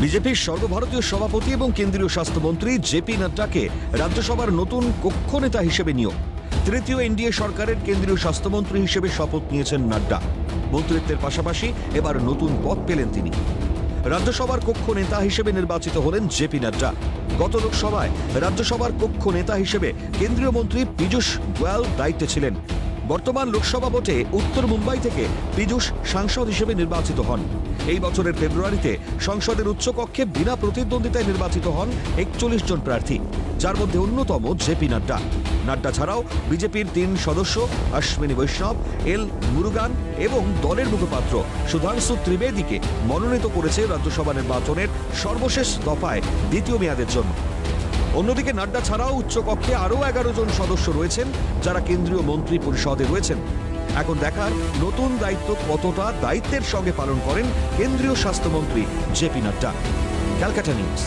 বিজেপির সর্বভারতীয় সভাপতি এবং কেন্দ্রীয় স্বাস্থ্যমন্ত্রী জেপি নাড্ডাকে রাজ্যসভার নতুন কক্ষ নেতা হিসেবে নিয়োগ। তৃতীয় এনডিএ সরকারের কেন্দ্রীয় স্বাস্থ্যমন্ত্রী হিসেবে শপথ নিয়েছেন নাড্ডা। মন্ত্রিত্বের পাশাপাশি এবার নতুন পদ পেলেন তিনি। রাজ্যসভার কক্ষ নেতা হিসেবে নির্বাচিত হলেন জেপি নাড্ডা। গত লোকসভায় রাজ্যসভার কক্ষ নেতা হিসেবে কেন্দ্রীয় মন্ত্রী পীযূষ গোয়াল দায়িত্বে ছিলেন। বর্তমান লোকসভা ভোটে উত্তর মুম্বাই থেকে পীযূষ সাংসদ হিসেবে নির্বাচিত হন। এই বছরের ফেব্রুয়ারিতে সংসদের উচ্চকক্ষে বিনা প্রতিদ্বন্দ্বিতায় নির্বাচিত হন একচল্লিশ জন প্রার্থী, যার মধ্যে অন্যতম জেপি নাড্ডা। নাড্ডা ছাড়াও বিজেপির তিন সদস্য অশ্বিনী বৈষ্ণব, এল মুরুগান এবং দলের মুখপাত্র সুধাংশু ত্রিবেদীকে মনোনীত করেছে রাজ্যসভা নির্বাচনের সর্বশেষ দফায় দ্বিতীয় মেয়াদের জন্য। অন্যদিকে নাড্ডা ছাড়াও উচ্চকক্ষে আরও এগারো জন সদস্য রয়েছেন, যারা কেন্দ্রীয় মন্ত্রী পরিষদে রয়েছেন। এখন দেখার নতুন দায়িত্ব কতটা দায়িত্বের সঙ্গে পালন করেন কেন্দ্রীয় স্বাস্থ্যমন্ত্রী জেপি নাড্ডা। ক্যালকাটা নিউজ।